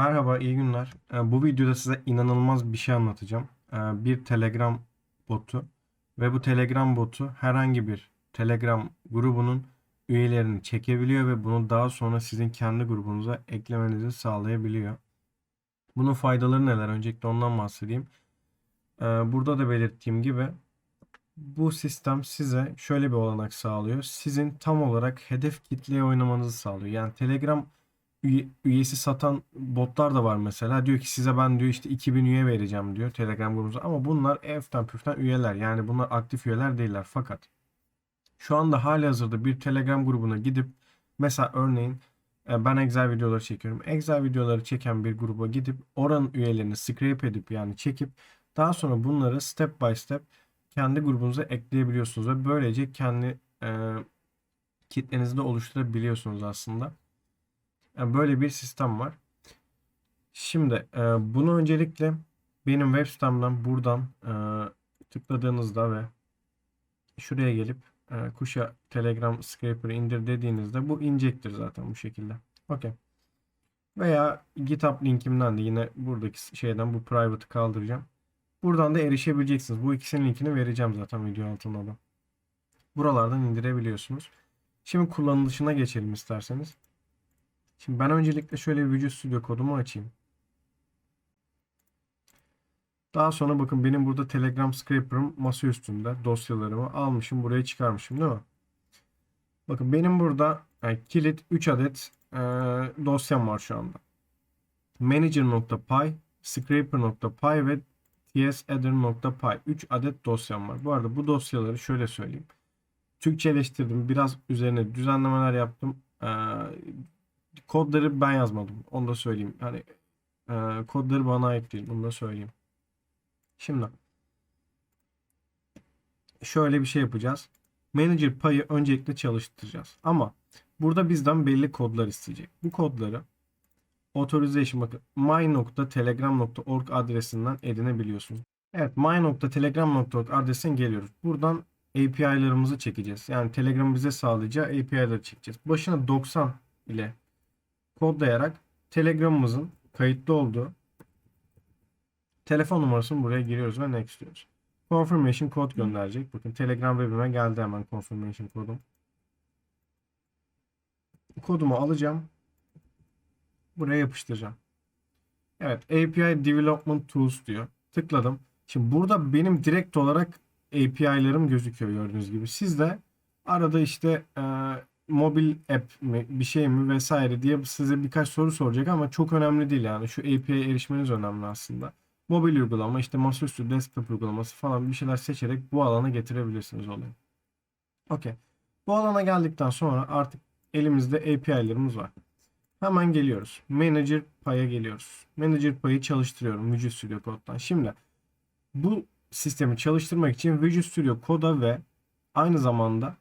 Merhaba, iyi günler. Ee, Bu videoda size inanılmaz bir şey anlatacağım. Ee, Bir Telegram botu ve bu Telegram botu herhangi bir Telegram grubunun üyelerini çekebiliyor ve bunu daha sonra sizin kendi grubunuza eklemenizi sağlayabiliyor. Bunun faydaları neler? Öncelikle ondan bahsedeyim. Ee, Burada da belirttiğim gibi bu sistem size şöyle bir olanak sağlıyor. Sizin tam olarak hedef kitleye oynamanızı sağlıyor. Yani Telegram üye- üyesi satan botlar da var mesela. Diyor ki size ben diyor işte 2000 üye vereceğim diyor Telegram grubumuza. Ama bunlar eften püften üyeler. Yani bunlar aktif üyeler değiller. Fakat şu anda halihazırda bir Telegram grubuna gidip mesela örneğin e, ben Excel videoları çekiyorum. Excel videoları çeken bir gruba gidip oranın üyelerini scrape edip yani çekip daha sonra bunları step by step kendi grubunuza ekleyebiliyorsunuz ve böylece kendi e, kitlenizi de oluşturabiliyorsunuz aslında. Yani böyle bir sistem var. Şimdi e, bunu öncelikle benim web sitemden buradan e, tıkladığınızda ve şuraya gelip e, kuşa Telegram Scraper'ı indir dediğinizde bu inecektir zaten bu şekilde. Okey. Veya GitHub linkimden de yine buradaki şeyden bu private'ı kaldıracağım. Buradan da erişebileceksiniz. Bu ikisinin linkini vereceğim zaten video altında da. Buralardan indirebiliyorsunuz. Şimdi kullanılışına geçelim isterseniz. Şimdi ben öncelikle şöyle bir Visual Studio kodumu açayım. Daha sonra bakın benim burada Telegram Scraper'ım masa üstünde dosyalarımı almışım buraya çıkarmışım değil mi? Bakın benim burada yani kilit 3 adet e, dosyam var şu anda. Manager.py, Scraper.py ve tsadder.py 3 adet dosyam var. Bu arada bu dosyaları şöyle söyleyeyim. Türkçeleştirdim. Biraz üzerine düzenlemeler yaptım. Ee, kodları ben yazmadım. Onu da söyleyeyim. Hani e, kodları bana ait değil. Bunu da söyleyeyim. Şimdi şöyle bir şey yapacağız. Manager payı öncelikle çalıştıracağız. Ama burada bizden belli kodlar isteyecek. Bu kodları authorization bakın my.telegram.org adresinden edinebiliyorsunuz. Evet my.telegram.org adresinden geliyoruz. Buradan API'larımızı çekeceğiz. Yani Telegram bize sağlayacağı API'ları çekeceğiz. Başına 90 ile kodlayarak Telegram'ımızın kayıtlı olduğu telefon numarasını buraya giriyoruz ve next diyoruz. Confirmation kod gönderecek. Bakın Telegram webime geldi hemen confirmation kodum. Kodumu alacağım. Buraya yapıştıracağım. Evet API Development Tools diyor. Tıkladım. Şimdi burada benim direkt olarak API'larım gözüküyor gördüğünüz gibi. Siz de arada işte mobil app mi bir şey mi vesaire diye size birkaç soru soracak ama çok önemli değil yani. Şu API'ye erişmeniz önemli aslında. Mobil uygulama işte masaüstü desktop uygulaması falan bir şeyler seçerek bu alana getirebilirsiniz olayı. Okey. Bu alana geldikten sonra artık elimizde API'larımız var. Hemen geliyoruz. Manager paya geliyoruz. Manager payı çalıştırıyorum Visual Studio Code'dan. Şimdi bu sistemi çalıştırmak için Visual Studio Code'a ve aynı zamanda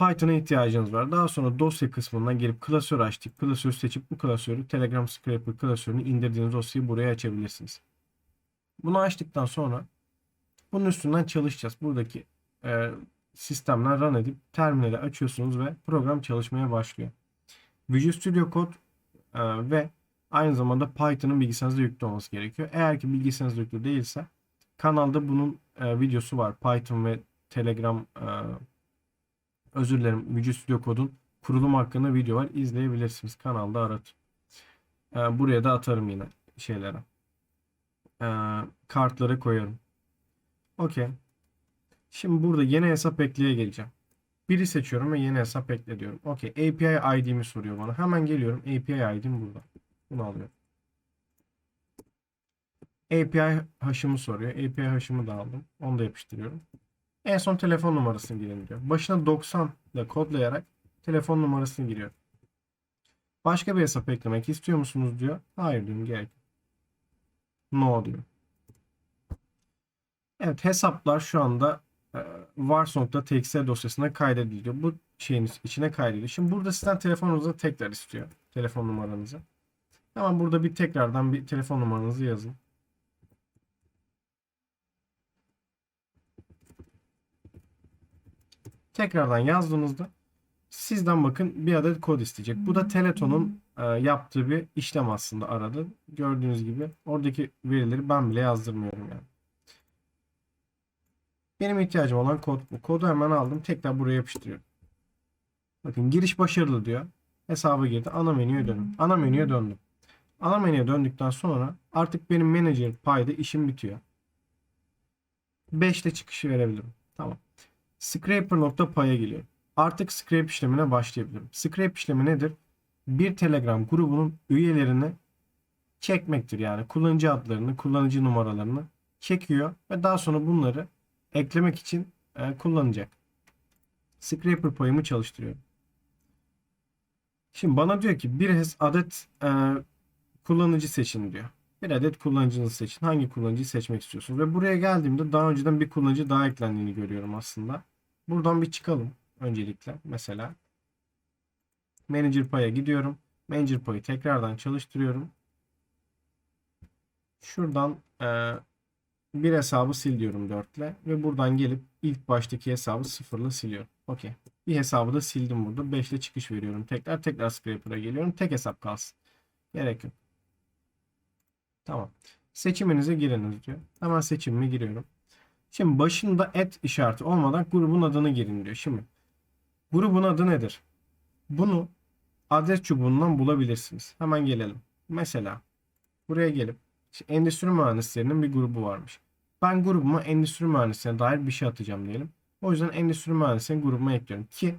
Python'a ihtiyacınız var. Daha sonra dosya kısmından gelip klasör açtık. Klasörü seçip bu klasörü Telegram Scraper klasörünü indirdiğiniz dosyayı buraya açabilirsiniz. Bunu açtıktan sonra bunun üstünden çalışacağız. Buradaki e, sistemler run edip terminali açıyorsunuz ve program çalışmaya başlıyor. Visual Studio Code e, ve aynı zamanda Python'ın bilgisayarınızda yüklü olması gerekiyor. Eğer ki bilgisayarınızda yüklü değilse kanalda bunun e, videosu var. Python ve Telegram e, özür dilerim Visual Studio Code'un kurulum hakkında video var. İzleyebilirsiniz. Kanalda arat. E, buraya da atarım yine şeylere. E, kartlara koyarım. Okey. Şimdi burada yeni hesap ekleye geleceğim. Biri seçiyorum ve yeni hesap ekle diyorum. Okey. API ID'mi soruyor bana. Hemen geliyorum. API ID'm burada. Bunu alıyorum. API hash'ımı soruyor. API hash'ımı da aldım. Onu da yapıştırıyorum. En son telefon numarasını girin diyor. Başına 90 ile kodlayarak telefon numarasını giriyor. Başka bir hesap eklemek istiyor musunuz diyor. Hayır diyorum gerek. No diyor. Evet hesaplar şu anda e, dosyasına kaydediliyor. Bu şeyin içine kaydediliyor. Şimdi burada sizden telefonunuzu tekrar istiyor. Telefon numaranızı. Hemen burada bir tekrardan bir telefon numaranızı yazın. Tekrardan yazdığınızda Sizden bakın bir adet kod isteyecek. Bu da Teleton'un e, yaptığı bir işlem aslında arada. Gördüğünüz gibi oradaki verileri ben bile yazdırmıyorum yani. Benim ihtiyacım olan kod bu. Kodu hemen aldım. Tekrar buraya yapıştırıyorum. Bakın giriş başarılı diyor. Hesaba girdi. Ana menüye döndüm. Ana menüye döndüm. Ana menüye döndükten sonra artık benim manager payda işim bitiyor. 5'te çıkışı verebilirim. Tamam. Scraper.pay'a geliyorum. Artık scrape işlemine başlayabilirim. Scrape işlemi nedir? Bir Telegram grubunun üyelerini çekmektir. Yani kullanıcı adlarını, kullanıcı numaralarını çekiyor ve daha sonra bunları eklemek için e, kullanacak. Scraper payımı çalıştırıyorum. Şimdi bana diyor ki bir adet e, kullanıcı seçin diyor. Bir adet kullanıcınızı seçin. Hangi kullanıcıyı seçmek istiyorsunuz? Ve buraya geldiğimde daha önceden bir kullanıcı daha eklendiğini görüyorum aslında. Buradan bir çıkalım öncelikle. Mesela Manager paya gidiyorum. Manager payı tekrardan çalıştırıyorum. Şuradan e, bir hesabı sil diyorum 4 ile ve buradan gelip ilk baştaki hesabı 0 ile siliyorum. Okey. Bir hesabı da sildim burada. 5 ile çıkış veriyorum. Tekrar tekrar Scraper'a geliyorum. Tek hesap kalsın. Gerek yok. Tamam. Seçiminize giriniz diyor. Hemen seçimime giriyorum. Şimdi başında et işareti olmadan grubun adını girin diyor. Şimdi grubun adı nedir? Bunu adres çubuğundan bulabilirsiniz. Hemen gelelim. Mesela buraya gelip işte endüstri mühendislerinin bir grubu varmış. Ben grubuma endüstri mühendisliğine dair bir şey atacağım diyelim. O yüzden endüstri mühendisliğini grubuma ekliyorum ki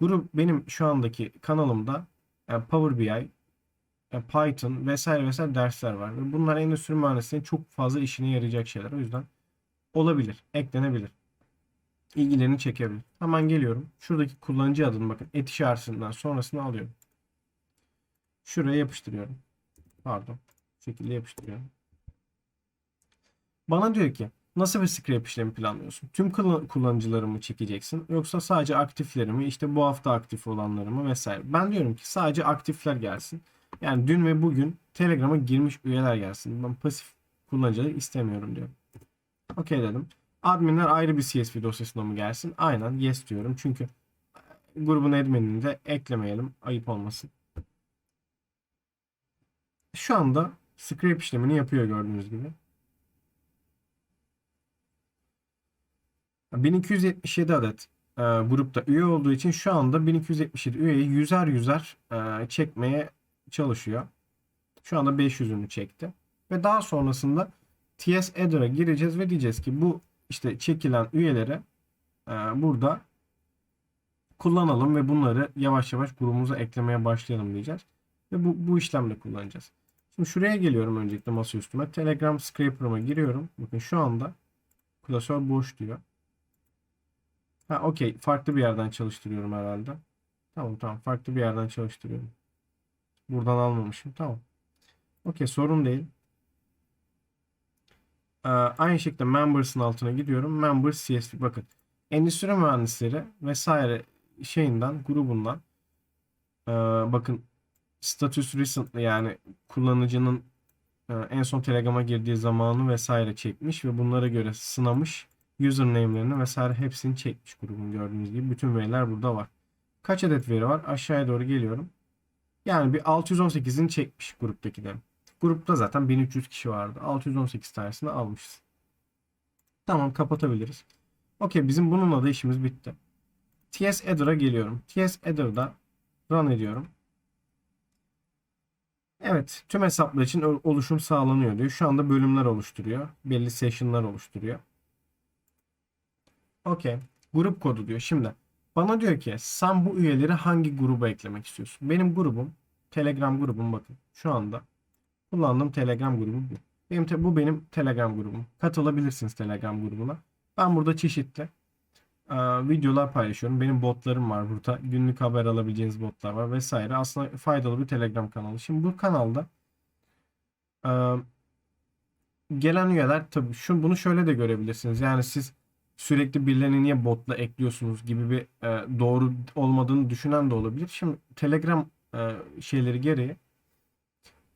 grup benim şu andaki kanalımda e, Power BI, Python vesaire vesaire dersler var. Ve bunlar endüstri mühendisliğinin çok fazla işine yarayacak şeyler. O yüzden olabilir, eklenebilir. İlgilerini çekebilir. Hemen geliyorum. Şuradaki kullanıcı adını bakın et işaretinden sonrasını alıyorum. Şuraya yapıştırıyorum. Pardon. Şekilde yapıştırıyorum. Bana diyor ki nasıl bir scrape işlemi planlıyorsun? Tüm kullan- kullanıcıları mı çekeceksin yoksa sadece aktifleri mi işte bu hafta aktif olanları mı vesaire. Ben diyorum ki sadece aktifler gelsin. Yani dün ve bugün Telegram'a girmiş üyeler gelsin. Ben pasif kullanıcıları istemiyorum diyorum. Okey dedim. Adminler ayrı bir CSV dosyasına mı gelsin? Aynen yes diyorum. Çünkü grubun adminini de eklemeyelim. Ayıp olmasın. Şu anda scrape işlemini yapıyor gördüğünüz gibi. 1277 adet e, grupta üye olduğu için şu anda 1277 üyeyi yüzer yüzer e, çekmeye çalışıyor. Şu anda 500'ünü çekti. Ve daha sonrasında TS Adder'a gireceğiz ve diyeceğiz ki bu işte çekilen üyeleri e, burada kullanalım ve bunları yavaş yavaş grubumuza eklemeye başlayalım diyeceğiz. Ve bu, bu işlemle kullanacağız. Şimdi şuraya geliyorum öncelikle masa üstüme. Telegram Scraper'ıma giriyorum. Bakın şu anda klasör boş diyor. Ha okey. Farklı bir yerden çalıştırıyorum herhalde. Tamam tamam. Farklı bir yerden çalıştırıyorum. Buradan almamışım. Tamam. Okey sorun değil. Ee, aynı şekilde Members'ın altına gidiyorum. Members CSV bakın. Endüstri mühendisleri vesaire şeyinden grubundan ee, bakın status recent yani kullanıcının e, en son Telegram'a girdiği zamanı vesaire çekmiş ve bunlara göre sınamış username'lerini vesaire hepsini çekmiş grubun gördüğünüz gibi. Bütün veriler burada var. Kaç adet veri var? Aşağıya doğru geliyorum. Yani bir 618'ini çekmiş gruptakilerin. Grupta zaten 1300 kişi vardı. 618 tanesini almışız. Tamam kapatabiliriz. Okey bizim bununla da işimiz bitti. TS Adder'a geliyorum. TS Adder'da run ediyorum. Evet tüm hesaplar için oluşum sağlanıyor diyor. Şu anda bölümler oluşturuyor. Belli session'lar oluşturuyor. Okey. Grup kodu diyor. Şimdi bana diyor ki sen bu üyeleri hangi gruba eklemek istiyorsun? Benim grubum Telegram grubum bakın. Şu anda kullandığım Telegram grubu bu. Benim te- bu benim Telegram grubum. Katılabilirsiniz Telegram grubuna. Ben burada çeşitli e, videolar paylaşıyorum. Benim botlarım var burada. Günlük haber alabileceğiniz botlar var vesaire. Aslında faydalı bir Telegram kanalı. Şimdi bu kanalda e, gelen üyeler tabii şu bunu şöyle de görebilirsiniz. Yani siz sürekli birilerini niye botla ekliyorsunuz gibi bir e, doğru olmadığını düşünen de olabilir. Şimdi Telegram e, şeyleri gereği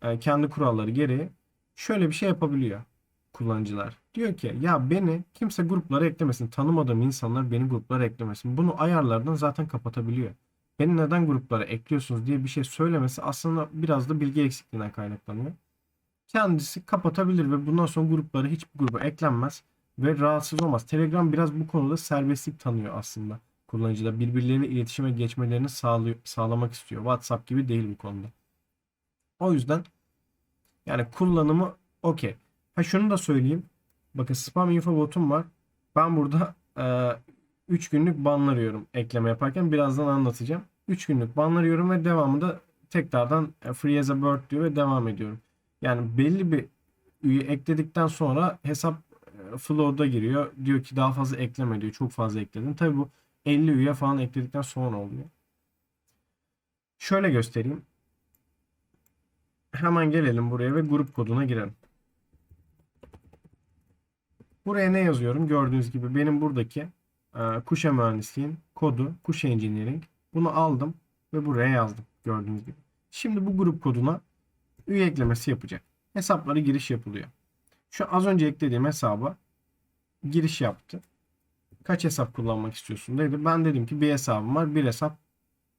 e, kendi kuralları gereği şöyle bir şey yapabiliyor kullanıcılar. Diyor ki ya beni kimse gruplara eklemesin. Tanımadığım insanlar beni gruplara eklemesin. Bunu ayarlardan zaten kapatabiliyor. beni neden gruplara ekliyorsunuz diye bir şey söylemesi aslında biraz da bilgi eksikliğinden kaynaklanıyor. Kendisi kapatabilir ve bundan sonra gruplara hiçbir gruba eklenmez ve rahatsız olmaz. Telegram biraz bu konuda serbestlik tanıyor aslında. Kullanıcılar birbirleriyle iletişime geçmelerini sağlıyor, sağlamak istiyor. WhatsApp gibi değil bu konuda. O yüzden yani kullanımı okey. Ha şunu da söyleyeyim. Bakın spam info botum var. Ben burada 3 günlük banlarıyorum ekleme yaparken. Birazdan anlatacağım. 3 günlük banlarıyorum ve devamında tekrardan e, free as a bird diyor ve devam ediyorum. Yani belli bir üye ekledikten sonra hesap e, flow'da giriyor. Diyor ki daha fazla ekleme diyor. Çok fazla ekledin. Tabi bu 50 üye falan ekledikten sonra oluyor. Şöyle göstereyim. Hemen gelelim buraya ve grup koduna girelim. Buraya ne yazıyorum? Gördüğünüz gibi benim buradaki e, Kuşa mühendisliğin kodu Kuşa Engineering. Bunu aldım ve buraya yazdım. Gördüğünüz gibi. Şimdi bu grup koduna üye eklemesi yapacak. Hesaplara giriş yapılıyor. Şu az önce eklediğim hesaba giriş yaptı. Kaç hesap kullanmak istiyorsun dedi. Ben dedim ki bir hesabım var. Bir hesap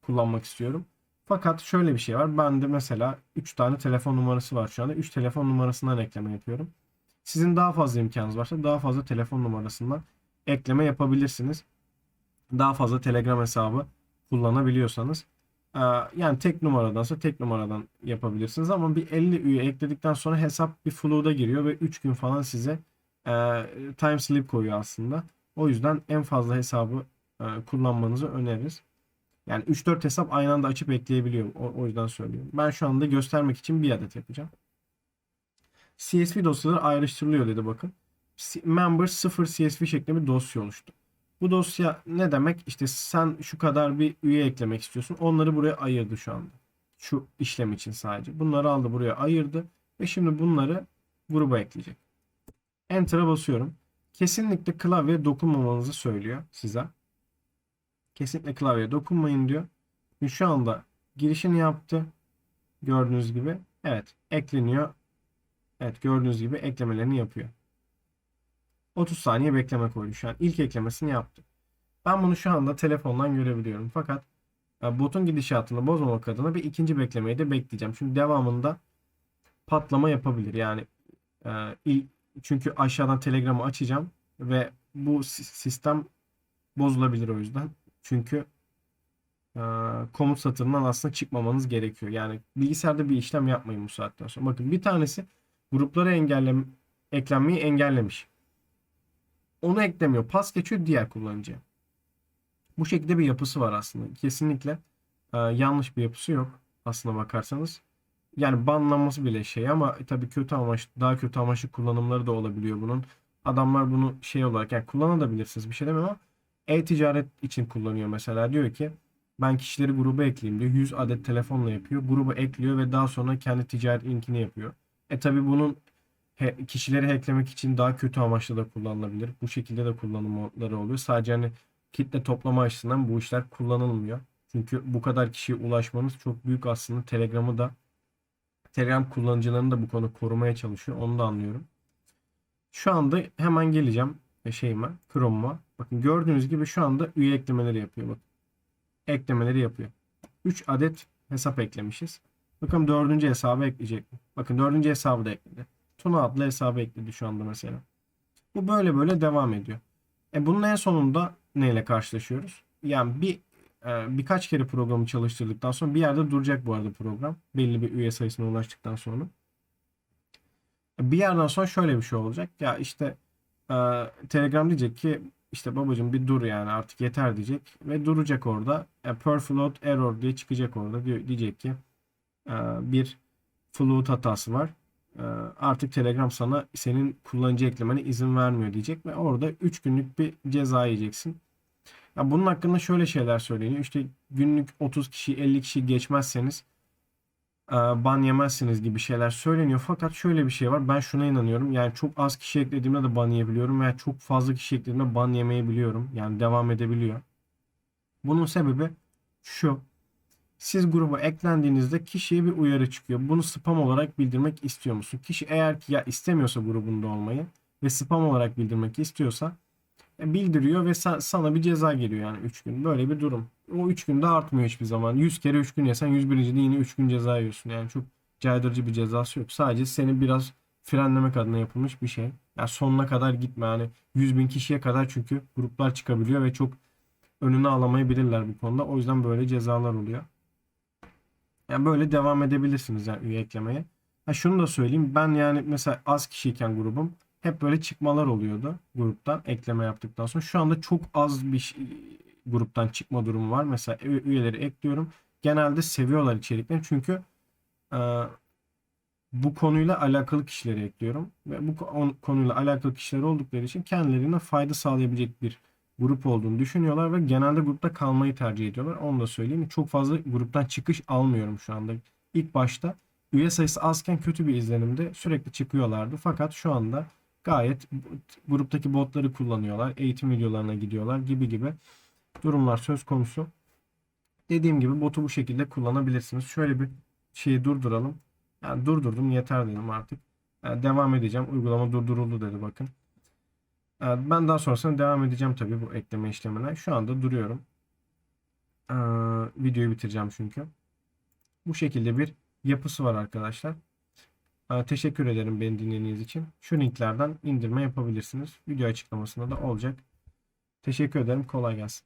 kullanmak istiyorum. Fakat şöyle bir şey var. Bende mesela 3 tane telefon numarası var şu anda. 3 telefon numarasından ekleme yapıyorum. Sizin daha fazla imkanınız varsa daha fazla telefon numarasından ekleme yapabilirsiniz. Daha fazla Telegram hesabı kullanabiliyorsanız. Ee, yani tek numaradansa tek numaradan yapabilirsiniz ama bir 50 üye ekledikten sonra hesap bir flow'da giriyor ve 3 gün falan size e, time slip koyuyor aslında. O yüzden en fazla hesabı e, kullanmanızı öneririz. Yani 3-4 hesap aynı anda açıp ekleyebiliyor. O, o yüzden söylüyorum. Ben şu anda göstermek için bir adet yapacağım. CSV dosyaları ayrıştırılıyor dedi bakın. Member 0 CSV şeklinde bir dosya oluştu. Bu dosya ne demek? İşte sen şu kadar bir üye eklemek istiyorsun. Onları buraya ayırdı şu anda. Şu işlem için sadece. Bunları aldı buraya ayırdı. Ve şimdi bunları gruba ekleyecek. Enter'a basıyorum. Kesinlikle klavyeye dokunmamanızı söylüyor size. Kesinlikle klavyeye dokunmayın diyor. Ve şu anda girişini yaptı. Gördüğünüz gibi. Evet ekleniyor. Evet gördüğünüz gibi eklemelerini yapıyor. 30 saniye bekleme koydu şu an. İlk eklemesini yaptı. Ben bunu şu anda telefondan görebiliyorum. Fakat e, botun gidişatını bozmamak adına bir ikinci beklemeyi de bekleyeceğim. Çünkü devamında patlama yapabilir. Yani e, çünkü aşağıdan telegramı açacağım ve bu sistem bozulabilir o yüzden. Çünkü e, komut satırından aslında çıkmamanız gerekiyor. Yani bilgisayarda bir işlem yapmayın bu saatten sonra. Bakın bir tanesi gruplara engellem eklenmeyi engellemiş. Onu eklemiyor. Pas geçiyor diğer kullanıcıya. Bu şekilde bir yapısı var aslında. Kesinlikle e, yanlış bir yapısı yok aslına bakarsanız. Yani banlanması bile şey ama e, tabii kötü amaç daha kötü amaçlı kullanımları da olabiliyor bunun. Adamlar bunu şey olarak yani kullanabilirsiniz bir şey demem ama e-ticaret için kullanıyor mesela. Diyor ki ben kişileri gruba ekleyeyim diyor. 100 adet telefonla yapıyor. Gruba ekliyor ve daha sonra kendi ticaret linkini yapıyor. E tabi bunun kişileri hacklemek için daha kötü amaçlı da kullanılabilir. Bu şekilde de kullanımları oluyor. Sadece hani kitle toplama açısından bu işler kullanılmıyor. Çünkü bu kadar kişiye ulaşmanız çok büyük aslında Telegram'ı da Telegram kullanıcılarını da bu konu korumaya çalışıyor. Onu da anlıyorum. Şu anda hemen geleceğim e, şeyime, Chrome'uma. Bakın gördüğünüz gibi şu anda üye eklemeleri yapıyor. Bakın. Eklemeleri yapıyor. 3 adet hesap eklemişiz. Bakın dördüncü hesabı ekleyecek? Bakın dördüncü hesabı da ekledi. Tuna adlı hesabı ekledi şu anda mesela. Bu böyle böyle devam ediyor. E bunun en sonunda neyle karşılaşıyoruz? Yani bir e, birkaç kere programı çalıştırdıktan sonra bir yerde duracak bu arada program. Belli bir üye sayısına ulaştıktan sonra. E, bir yerden sonra şöyle bir şey olacak. Ya işte e, Telegram diyecek ki işte babacım bir dur yani artık yeter diyecek ve duracak orada. E, per float error diye çıkacak orada. Diyor, diyecek ki e, bir float hatası var. E, artık Telegram sana senin kullanıcı eklemene izin vermiyor diyecek ve orada 3 günlük bir ceza yiyeceksin. Ya bunun hakkında şöyle şeyler söyleniyor. İşte günlük 30 kişi 50 kişi geçmezseniz e, ban yemezsiniz gibi şeyler söyleniyor. Fakat şöyle bir şey var. Ben şuna inanıyorum. Yani çok az kişi eklediğimde de ban yiyebiliyorum veya çok fazla kişi eklediğimde ban yemeyebiliyorum. Yani devam edebiliyor. Bunun sebebi şu. Siz gruba eklendiğinizde kişiye bir uyarı çıkıyor. Bunu spam olarak bildirmek istiyor musun? Kişi eğer ki ya istemiyorsa grubunda olmayı ve spam olarak bildirmek istiyorsa E, bildiriyor ve sa- sana bir ceza geliyor yani 3 gün. Böyle bir durum. O 3 günde artmıyor hiçbir zaman. 100 kere 3 gün yesen 101. de yine 3 gün ceza yiyorsun. Yani çok caydırıcı bir cezası yok. Sadece seni biraz frenlemek adına yapılmış bir şey. Yani sonuna kadar gitme. Yani 100 bin kişiye kadar çünkü gruplar çıkabiliyor ve çok önünü alamayabilirler bu konuda. O yüzden böyle cezalar oluyor. Yani böyle devam edebilirsiniz yani üye eklemeye. Ha şunu da söyleyeyim. Ben yani mesela az kişiyken grubum hep böyle çıkmalar oluyordu gruptan ekleme yaptıktan sonra. Şu anda çok az bir gruptan çıkma durumu var. Mesela üyeleri ekliyorum. Genelde seviyorlar içerikleri çünkü e, bu konuyla alakalı kişileri ekliyorum. Ve bu ko- konuyla alakalı kişiler oldukları için kendilerine fayda sağlayabilecek bir grup olduğunu düşünüyorlar ve genelde grupta kalmayı tercih ediyorlar. Onu da söyleyeyim. Çok fazla gruptan çıkış almıyorum şu anda. İlk başta üye sayısı azken kötü bir izlenimde sürekli çıkıyorlardı. Fakat şu anda gayet gruptaki botları kullanıyorlar. Eğitim videolarına gidiyorlar gibi gibi durumlar söz konusu. Dediğim gibi botu bu şekilde kullanabilirsiniz. Şöyle bir şeyi durduralım. Yani durdurdum yeter dedim artık. Yani devam edeceğim. Uygulama durduruldu dedi bakın. Ben daha sonrasında devam edeceğim tabii bu ekleme işlemine. Şu anda duruyorum. Ee, videoyu bitireceğim çünkü. Bu şekilde bir yapısı var arkadaşlar. Ee, teşekkür ederim beni dinlediğiniz için. Şu linklerden indirme yapabilirsiniz. Video açıklamasında da olacak. Teşekkür ederim. Kolay gelsin.